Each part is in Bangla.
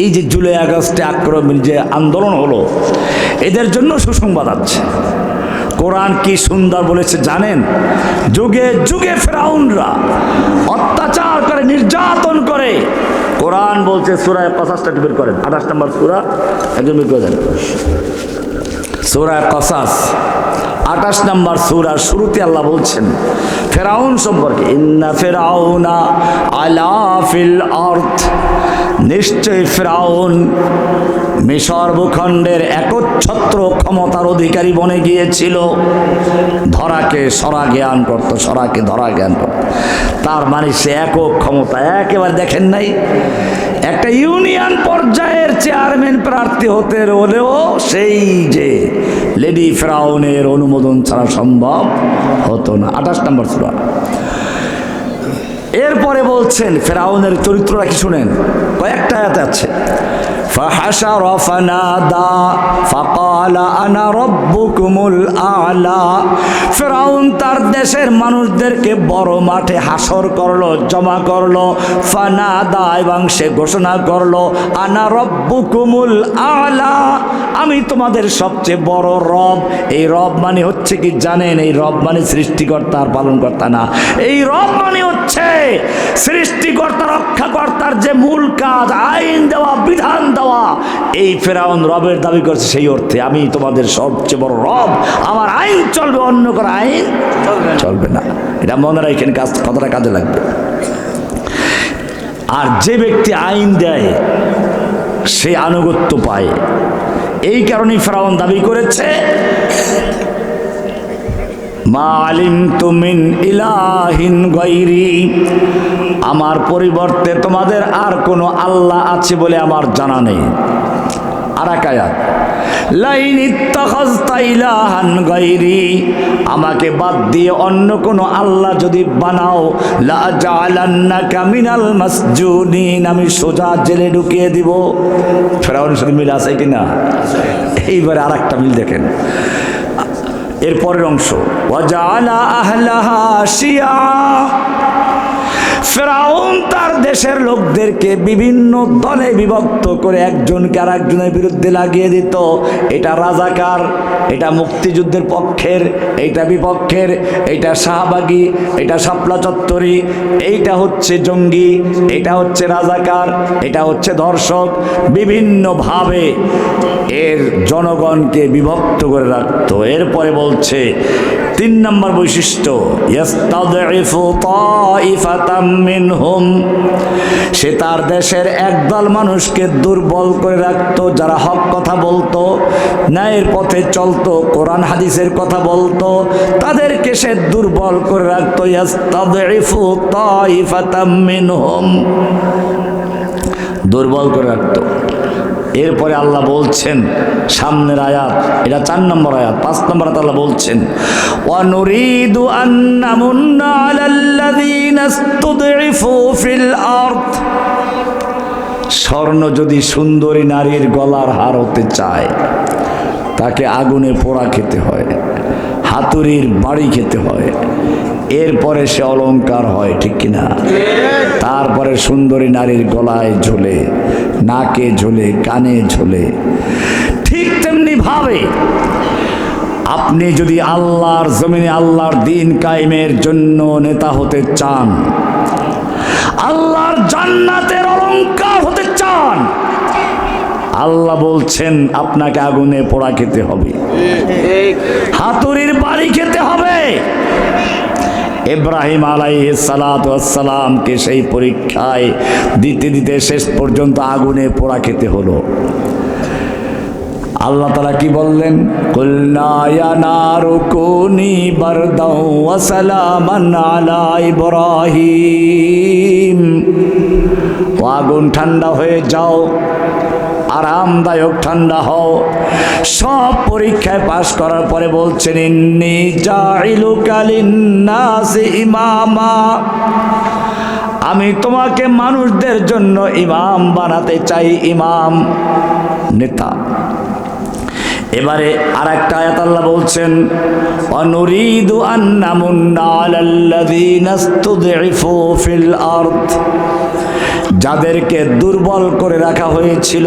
এই যে জুলাই আগস্টে আক্রমণ যে আন্দোলন হলো, এদের জন্য সুসংবাদ আছে। কোরআন কি সুন্দর বলেছে জানেন? যুগে যুগে ফেরাউনরা অত্যাচার করে, নির্যাতন করে। কোরআন বলছে সুরায় পঁচাশটা বের করেন। আঠাশ নম্বর সুরা, একজন বের করে সুরায় কসাস, আঠাশ নম্বর সুরার শুরুতে আল্লাহ বলছেন, ফেরাউন সম্পর্কে, ইন্না ফেরাউনা আলা ফিল আর্থ নিশ্চয় ফ্রাউন মিশর ভূখণ্ডের একচ্ছত্র ক্ষমতার অধিকারী বনে গিয়েছিল। ধরাকে সরা জ্ঞান করত, সরাকে ধরা জ্ঞান করত। তার মানে সে একক ক্ষমতা, একেবারে দেখেন নাই। একটা ইউনিয়ন পর্যায়ের চেয়ারম্যান প্রার্থী হতে হলেও সেই যে লেডি ফ্রাউনের অনুমোদন ছাড়া সম্ভব হতো না। আঠাশ নম্বর সুরা এরপরে বলছেন ফেরাউনের চরিত্রটা কি শুনেন? কয়েকটা আয়াত আছে। فحشر فنادى فقال انا ربكم الاعلى ফেরাউন তার দেশের মানুষদেরকে বড় মাঠে হাসর করলো জমা করলো ফানাদা এবং সে ঘোষণা করলো আনা রব্বুকুমুল আলা আমি তোমাদের সবচেয়ে বড় রব এই রব মানে হচ্ছে কি জানেন এই রব মানে সৃষ্টিকর্তা আর পালনকর্তা না এই রব মানে হচ্ছে সৃষ্টিকর্তা রক্ষাকর্তার যে মূল কাজ আইন দেওয়া বিধান দেওয়া এই ফেরাউন রবের দাবি করছে সেই অর্থে আমি তোমাদের সবচেয়ে বড় রব। আমার আইন চলবে, অন্য করে আইন চলবে না। এটা মনে রাখেন, কাজ, কথাটা কাজে লাগবে। আর যে ব্যক্তি আইন দেয়, সে আনুগত্য পায়। এই কারণেই ফেরাউন দাবি করেছে মালিম তুমিন ইলাহিন গৈরি আমার পরিবর্তে তোমাদের আর কোনো আল্লাহ আছে বলে আমার জানা নেই। আর এক আয়াত আমাকে বাদ দিয়ে অন্য কোনো আল্লাহ যদি বানাও, লা জাআলান্নাকা মিনাল মাসজুনিন, আমি সোজা জেলে ঢুকিয়ে দিব। ফেরাউনের সাথে মিল আছে কিনা? এইবারে আর একটা মিল দেখেন। এরপরের অংশ ওয়াজালা আহলাহা শিয়া ফেরাউন তার দেশের লোকদেরকে বিভিন্ন দলে বিভক্ত করে একজনকে আর একজনের বিরুদ্ধে লাগিয়ে দিত। এটা রাজাকার, এটা মুক্তিযুদ্ধের পক্ষের এইটা বিপক্ষের এইটা শাহবাগী, এটা শাপলা চত্বরি, এইটা হচ্ছে জঙ্গি, এটা হচ্ছে রাজাকার, এটা হচ্ছে ধর্ষক বিভিন্নভাবে এর জনগণকে বিভক্ত করে রাখত। এরপরে বলছে তিন নম্বর বৈশিষ্ট্য সে তার দেশের একদল মানুষকে দুর্বল করে রাখতো, যারা হক কথা বলতো, ন্যায়ের পথে চলতো, কোরআন হাদিসের কথা বলতো, তাদেরকে সে দুর্বল করে রাখতো দুর্বল করে রাখতো। এরপরে আল্লাহ বলছেন, সামনের আয়াত, এটা চার নম্বর আয়াত, পাঁচ নম্বর আল্লাহ বলছেন স্বর্ণ যদি সুন্দরী নারীর গলার হার হতে চায়, তাকে আগুনে পোড়া খেতে হয়, হাতুড়ির বাড়ি খেতে হয় এরপরে সে অলংকার হয়, ঠিক কিনা? তারপরে সুন্দরী নারীর গলায় ঝোলে, নাকে ঝোলে, কানে ঝোলে। ঠিক তেমনি ভাবে আপনি যদি আল্লাহর জমিনে আল্লাহর দিন কায়েমের জন্য নেতা হতে চান, আল্লাহর জান্নাতের অলংকার হতে চান, আল্লাহ বলছেন, আপনাকে আগুনে পোড়া খেতে হবে হাতুড়ির বাড়ি খেতে হবে ইব্রাহিম আলাই সালাতামকে সেই পরীক্ষায় দিতে দিতে শেষ পর্যন্ত আগুনে পোড়া খেতে হলো। আল্লাহ তালা কি বললেন? ইব্রাহিম। আগুন ঠান্ডা হয়ে যাও। আরামদায়ক ঠান্ডা হও। সব পরীক্ষায় পাশ করার পরে বলছেন, ইন্নি কালিন্নাসি ইমামা। আমি তোমাকে মানুষদের জন্য ইমাম বানাতে চাই, ইমাম নেতা। এবারে আর একটা আয়াত আল্লাহ বলছেন, অনুরিদু আন্নামুন্না আলাল্লাযীনা ইসতুদঈফু ফিল আরদ। যাদেরকে দুর্বল করে রাখা হয়েছিল,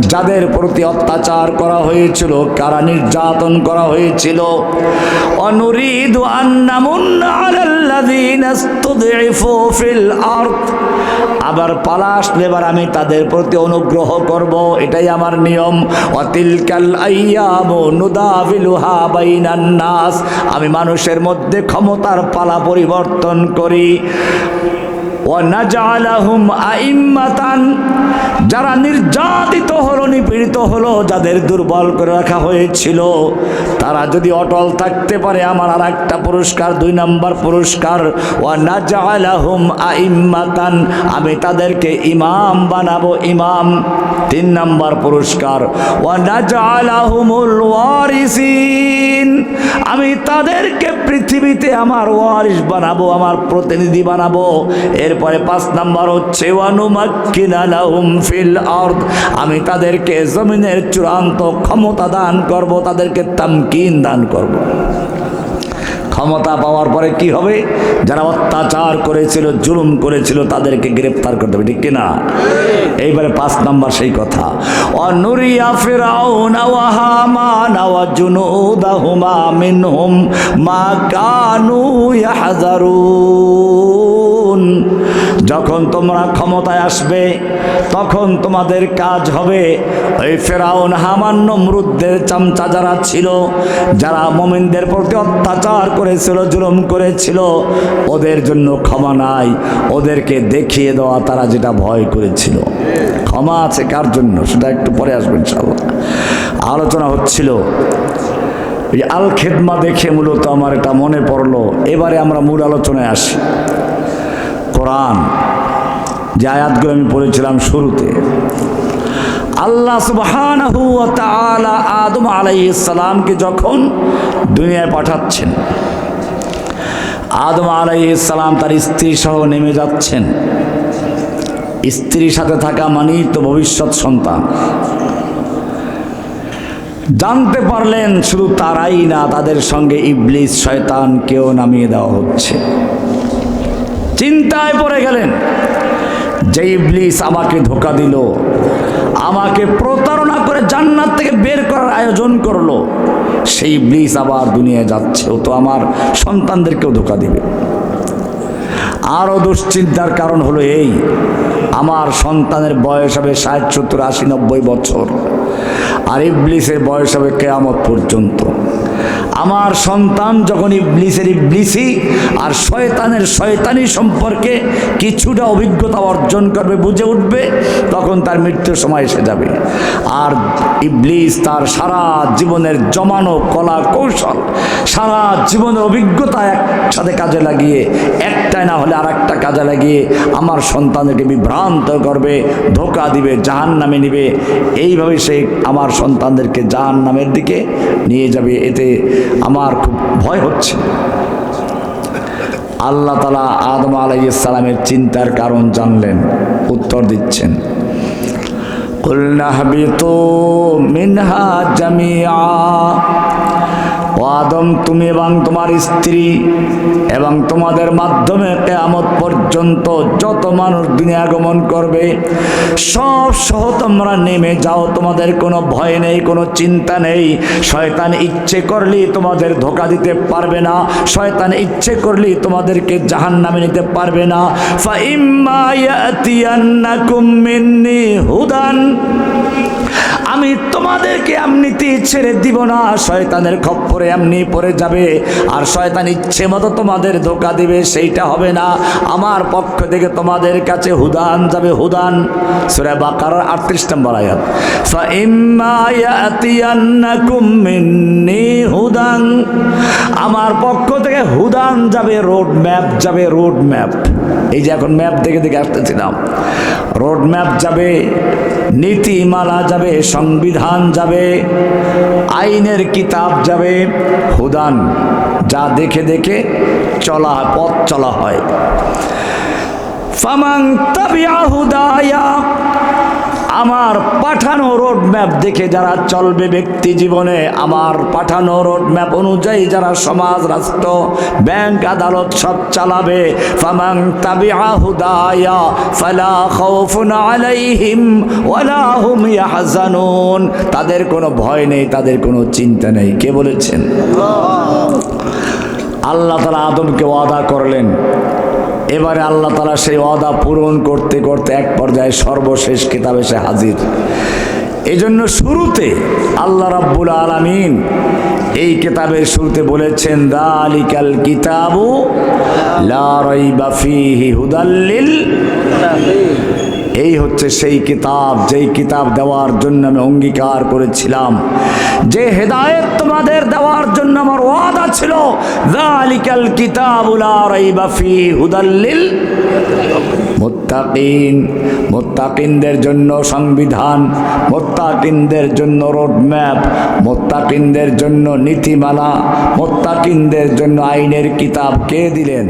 যাদের প্রতি অত্যাচার করা হয়েছিল, কারা নির্যাতন করা হয়েছিল, অনুরিদ আবার পালাস নেবার আমি তাদের প্রতি অনুগ্রহ করব, এটাই আমার নিয়ম। অতিলকাল নাস। আমি মানুষের মধ্যে ক্ষমতার পালা পরিবর্তন করি। ওয়ানাজআলাহুম আইম্মাতান, যারা নির্যাতিত হলো, নিপীড়িত হলো, যাদের দুর্বল করে রাখা হয়েছিল, তারা যদি অটল থাকতে পারে, আমার আর একটা পুরস্কার, দুই নম্বর পুরস্কার ওয়ানাজআলাহুম আইম্মাতান, আমি তাদেরকে ইমাম বানাবো, ইমাম। তিন নম্বর পুরস্কার ওয়ানাজআলাহুমুল ওয়ারিসিন, আমি তাদেরকে পৃথিবীতে আমার ওয়ারিস বানাবো, আমার প্রতিনিধি বানাবো। এরপরে পাঁচ নাম্বার হচ্ছে আমি তাদেরকে জমিনের চূড়ান্ত ক্ষমতা দান করব, তাদেরকে তামকিন দান করব। ক্ষমতা পাওয়ার পরে কি হবে? যারা অত্যাচার করেছিল, জুলুম করেছিল, তাদেরকে গ্রেফতার করতে হবে ঠিক কিনা? এইবারে পাঁচ নাম্বার সেই কথা। অনুরিয়া মা কানু যখন তোমরা ক্ষমতায় আসবে, তখন তোমাদের কাজ হবে ওই ফেরাউন হামান নমরুদদের চামচা যারা ছিল, যারা মোমিনদের প্রতি অত্যাচার করেছিল, জুলুম করেছিল, ওদের জন্য ক্ষমা নাই। ওদেরকে দেখিয়ে দেওয়া তারা যেটা ভয় করেছিল। ক্ষমা আছে কার জন্য? সেটা একটু পরে আসবেন সব আলোচনা হচ্ছিল, এই আল খেদমা দেখে মূলত আমার এটা মনে পড়ল। এবারে আমরা মূল আলোচনায় আসি। কোরআন, যে আয়াতগুলো আমি পড়েছিলাম শুরুতে। আল্লাহ তাআলা আদম আলাইহিস সালামকে যখন দুনিয়ায় পাঠাচ্ছেন, আদম আলাইহিস সালাম তার স্ত্রী সহ নেমে যাচ্ছেন। স্ত্রীর সাথে থাকা মানেই তো ভবিষ্যৎ সন্তান। জানতে পারলেন শুধু তারাই না, তাদের সঙ্গে ইবলিস, শয়তান কেউ নামিয়ে দেওয়া হচ্ছে। চিন্তায় পড়ে গেলেন। যে ইবলিস আমাকে ধোকা দিল, আমাকে প্রতারণা করে জান্নাত থেকে বের করার আয়োজন করল, সেই ইবলিস আবার দুনিয়ায় যাচ্ছে, ও তো আমার সন্তানদেরকেও ধোকা দিবে। আরও দুশ্চিন্তার কারণ হলো এই, আমার সন্তানের বয়স হবে ষাট, সত্তর, আশি, নব্বই বছর, আর ইবলিসের বয়স হবে কেয়ামত পর্যন্ত। আমার সন্তান যখন ইবলিসের ইবলিসি আর শয়তানের শয়তানি সম্পর্কে কিছুটা অভিজ্ঞতা অর্জন করবে, বুঝে উঠবে, তখন তার মৃত্যুর সময় এসে যাবে। আর ইবলিস তার সারা জীবনের জমানো কলা কৌশল, সারা জীবনের অভিজ্ঞতা একসাথে কাজে লাগিয়ে, একটাই না হলে আর একটা কাজে লাগিয়ে আমার সন্তানকে বিভ্রান্ত করবে, ধোকা দিবে জাহান নামে নিবে। এইভাবে সে আমার সন্তানদেরকে জাহান নামের দিকে নিয়ে যাবে। এতে আমার খুব ভয় হচ্ছে আল্লাহ তালা আদম আলাইসালামের চিন্তার কারণ জানলেন উত্তর দিচ্ছেন قلنا اهبطوا منها جميعا ও আদম, তুমি এবং তোমার স্ত্রী এবং তোমাদের মাধ্যমে কেয়ামত পর্যন্ত যত মানুষ দিনে আগমন করবে, সব সহ তোমরা নেমে যাও। তোমাদের কোনো ভয় নেই, কোনো চিন্তা নেই। শয়তান ইচ্ছে করলেই তোমাদের ধোকা দিতে পারবে না। শয়তান ইচ্ছে করলেই তোমাদেরকে জাহান নামে নিতে পারবে না। হুদান। আমি তোমাদেরকে এমনিতে ছেড়ে দিব না। শয়তানের খপ্পরে উপরে এমনি পড়ে যাবে। আর শয়তান ইচ্ছে মতো তোমাদের ধোকা দিবে, সেইটা হবে না। আমার পক্ষ থেকে তোমাদের কাছে হুদান যাবে, হুদান। সুরে বাকার আটত্রিশ নম্বর আয়াত। হুদান। আমার পক্ষ থেকে হুদান যাবে, রোড ম্যাপ যাবে, রোড ম্যাপ। এই যে এখন ম্যাপ দেখে দেখে আসতেছিলাম রোড ম্যাপ যাবে, নীতিমালা যাবে, সংবিধান যাবে। আইনের কিতাব যাবে হুদান যা দেখে দেখে চলা পথ চলা হয়। ফামাং তাবিয়া হুদায়া আমার পাঠানো রোড ম্যাপ দেখে যারা চলবে ব্যক্তি জীবনে, আমার পাঠানো রোড ম্যাপ অনুযায়ী যারা সমাজ, রাষ্ট্র, ব্যাংক, আদালত সব চালাবে। ফালা আলাইহিম তাদের কোনো ভয় নেই, তাদের কোনো চিন্তা নেই। কে বলেছেন? আল্লাহ তালা আদমকে ওয়াদা করলেন। এবারে আল্লাহ তালা সেই অদা পূরণ করতে করতে এক পর্যায়ে সর্বশেষ কিতাবে সে হাজির। এই জন্য শুরুতে আল্লাহ রাব্বুল আলামিন এই কিতাবের শুরুতে বলেছেন, দালিকাল কিতাবু হুদাল্লিল। এই হচ্ছে সেই কিতাব, যেই কিতাব দেওয়ার জন্য আমি অঙ্গীকার করেছিলাম। যে হেদায়েত আমার যালিকাল কিতাবুল রাইবা ফি হুদাল্লিল মুত্তাকিন, মুত্তাকিনদের জন্য সংবিধান, মোত্তাকিনদের জন্য রোডম্যাপ, মোত্তাকিনদের জন্য নীতিমালা, মোত্তাকিনদের জন্য আইনের কিতাব কে দিলেন?